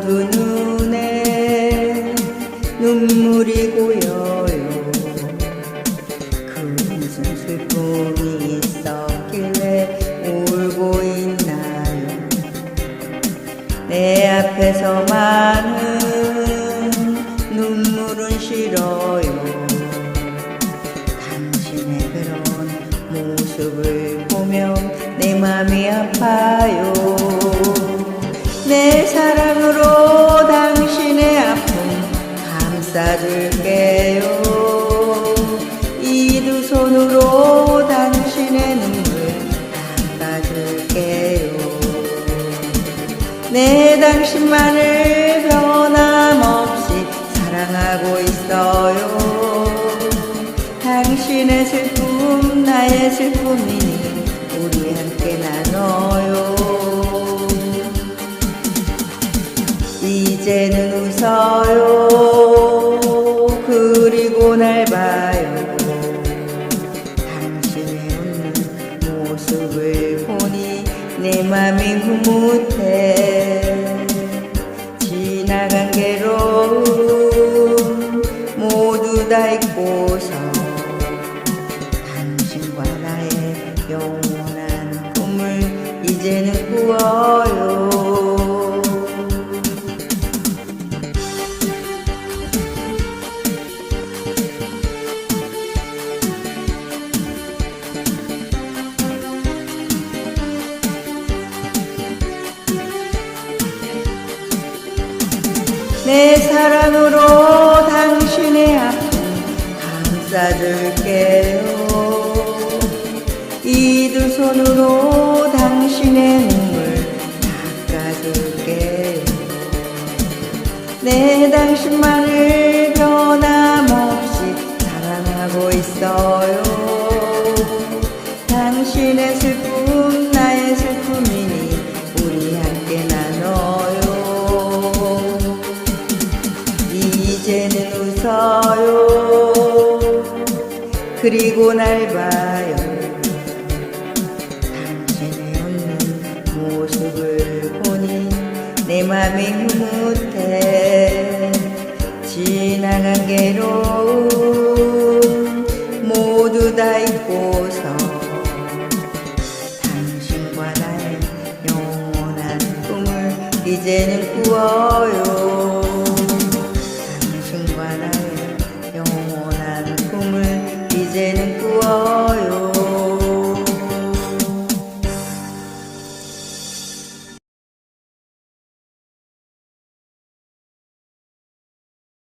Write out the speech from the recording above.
두 눈에 눈물이 고여요. 그 무슨 슬픔이 있었길래 울고 있나요? 내 앞에서 많은 눈물은 싫어요. 당신의 그런 모습을 보면 내 맘이 아파요. 내 사랑으로 싸줄게요. 이 두 손으로 당신의 눈물 닦아줄게요. 내 당신만을 변함없이 사랑하고 있어요. 당신의 슬픔 나의 슬픔이니 우리 함께 나눠요. 이제는 웃어요 그리고 날 봐요. 당신의 웃는 모습을 보니 내 맘이 흐뭇해. 지나간 괴로움 모두 다 잊고서 당신과 나의 영원한 꿈을 이제는 꾸어 내 사랑으로 당신의 아픔 감싸줄게요. 이 두 손으로 당신의 눈물 닦아줄게요. 내 당신만을 변함없이 사랑하고 있어요 그리고 날 봐요. 당신의 웃는 모습을 보니 내 맘이 흐뭇해. 지나간 괴로움 모두 다 잊고서 당신과 나의 영원한 꿈을 이제는 꾸어요